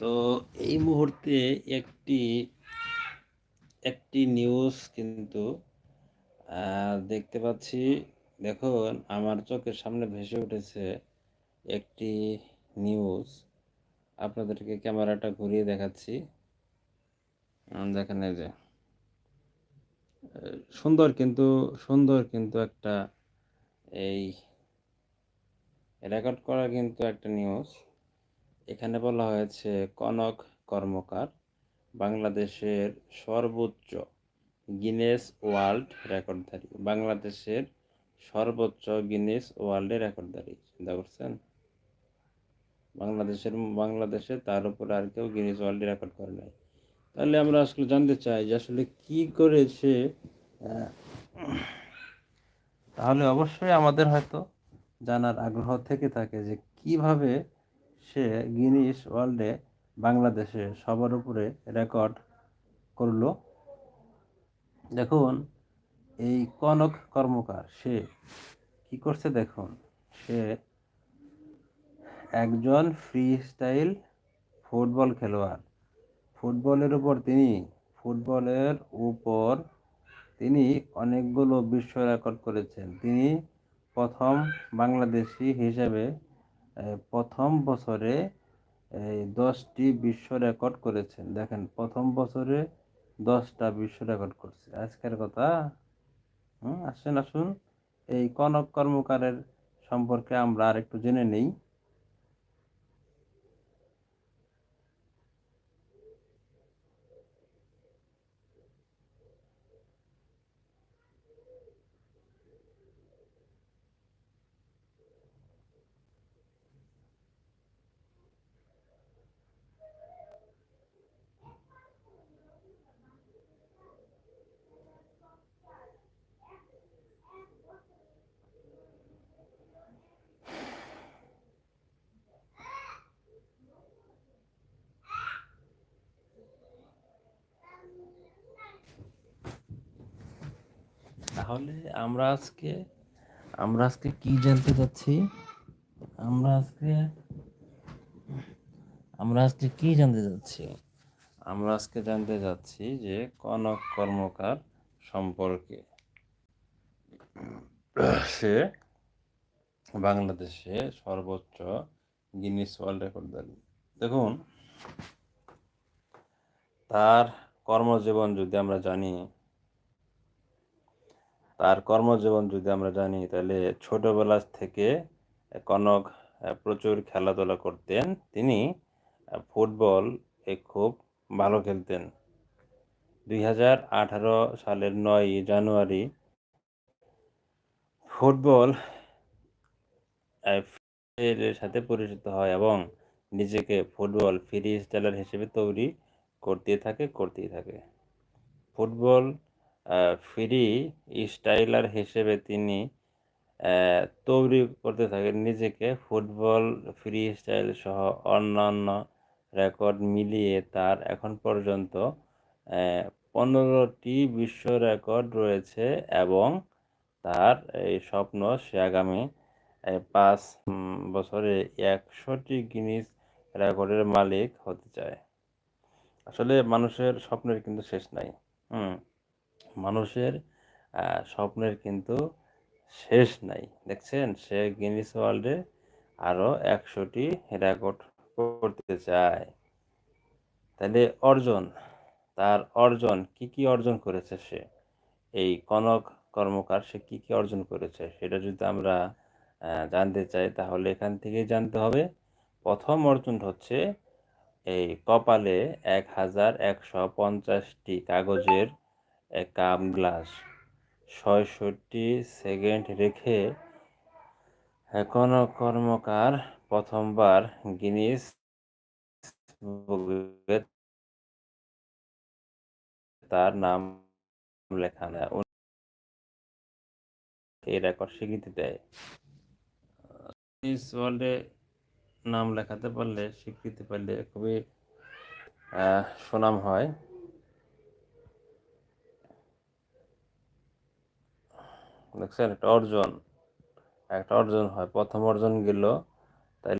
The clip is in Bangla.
তো এই মুহূর্তে একটি একটি নিউজ কিন্তু দেখতে পাচ্ছি। দেখুন, আমার চোখের সামনে ভেসে উঠেছে একটি নিউজ আপনাদেরকে ক্যামেরাটা ঘুরিয়ে দেখাচ্ছি। দেখেন এই যে সুন্দর কিন্তু সুন্দর কিন্তু একটা এই রেকর্ড করা কিন্তু একটা নিউজ এখানে বলা হয়েছে কনক কর্মকার, বাংলাদেশের সর্বোচ্চ গিনেস ওয়ার্ল্ড রেকর্ডধারী, বাংলাদেশের সর্বোচ্চ গিনেস ওয়ার্ল্ডে রেকর্ডধারী, চিন্তা করছেন? বাংলাদেশের, বাংলাদেশে তার উপরে আর কেউ গিনেস ওয়ার্ল্ডে রেকর্ড করে নাই। তাহলে আমরা আসলে জানতে চাই যে আসলে কি করে সে তাহলে অবশ্যই আমাদের হয়তো জানার আগ্রহ থেকে থাকে যে কীভাবে সে গিনিস ওয়ার্ল্ডে বাংলাদেশে সবার উপরে রেকর্ড করল। দেখুন, এই কনক কর্মকার, সে কি করছে দেখুন? সে একজন ফ্রি স্টাইল ফুটবল খেলোয়াড়। ফুটবলের উপর তিনি, ফুটবলের উপর তিনি অনেকগুলো বিশ্ব রেকর্ড করেছেন। তিনি প্রথম বাংলাদেশি হিসেবে প্রথম বছরে দশটি বিশ্ব রেকর্ড করেছেন। দেখেন, প্রথম বছরে দশটা বিশ্ব রেকর্ড করছে। আজকের কথা, হুম, আসেন, আসুন। এই কনক কর্মকারের সম্পর্কে আমরা আর একটু জেনে নেই। তাহলে আমরা আজকে আমরা আজকে কি জানতে যাচ্ছি আমরা আজকে আমরা আজকে কি জানতে যাচ্ছি আমরা আজকে জানতে যাচ্ছি যে কনক কর্মকার সম্পর্কে। সে বাংলাদেশে সর্বোচ্চ গিনিস ওয়ার্ল্ড রেকর্ডধারী দেখুন, তার কর্মজীবন যদি আমরা জানি তার কর্মজীবন যদি আমরা জানি, তাহলে ছোটবেলা থেকে কনক প্রচুর খেলাধুলা করতেন। তিনি ফুটবল এ খুব ভালো খেলতেন। দুই হাজার আঠারো সালের নয় জানুয়ারি ফুটবল এর সাথে পরিচিত হয় এবং নিজেকে ফুটবল ফ্রি স্টাইলার হিসেবে তৈরি করতে থাকে, করতেই থাকে। ফুটবল ফ্রি স্টাইলার হিসেবে তিনি তৈরি করতে থাকেন। নিজেকে ফুটবল ফ্রি স্টাইল সহ অন্যান্য রেকর্ড মিলিয়ে তার এখন পর্যন্ত পনেরোটি বিশ্ব রেকর্ড রয়েছে এবং তার এই স্বপ্ন সে আগামী পাঁচ বছরে একশোটি গিনিস রেকর্ডের মালিক হতে চায়। আসলে মানুষের স্বপ্নের কিন্তু শেষ নাই। হুম। মানুষের স্বপ্নের কিন্তু শেষ নাই। দেখছেন? সে গিনিস ওয়ার্ল্ডে আরও একশোটি রেকর্ড করতে চায়। তাহলে অর্জন, তার অর্জন, কি কি অর্জন করেছে সে? এই কনক কর্মকার, সে কি কি অর্জন করেছে? সেটা যদি আমরা জানতে চাই, তাহলে এখান থেকেই জানতে হবে। প্রথম অর্জন হচ্ছে এই কপালে এক হাজার একশো পঞ্চাশটি কাগজের কাপ গ্লাস। ছয়ষট্টি সেকেন্ড রেখে এখনও কর্মকার প্রথমবার গিনিস তার নাম লেখা নেয় এই রেকর্ড স্বীকৃতি দেয়। ওয়ার্ল্ডে নাম লেখাতে পারলে, স্বীকৃতি পেলে খুবই সুনাম হয়। দেখছেন একটা অর্জন একটা অর্জন হয়। প্রথম অর্জন গেল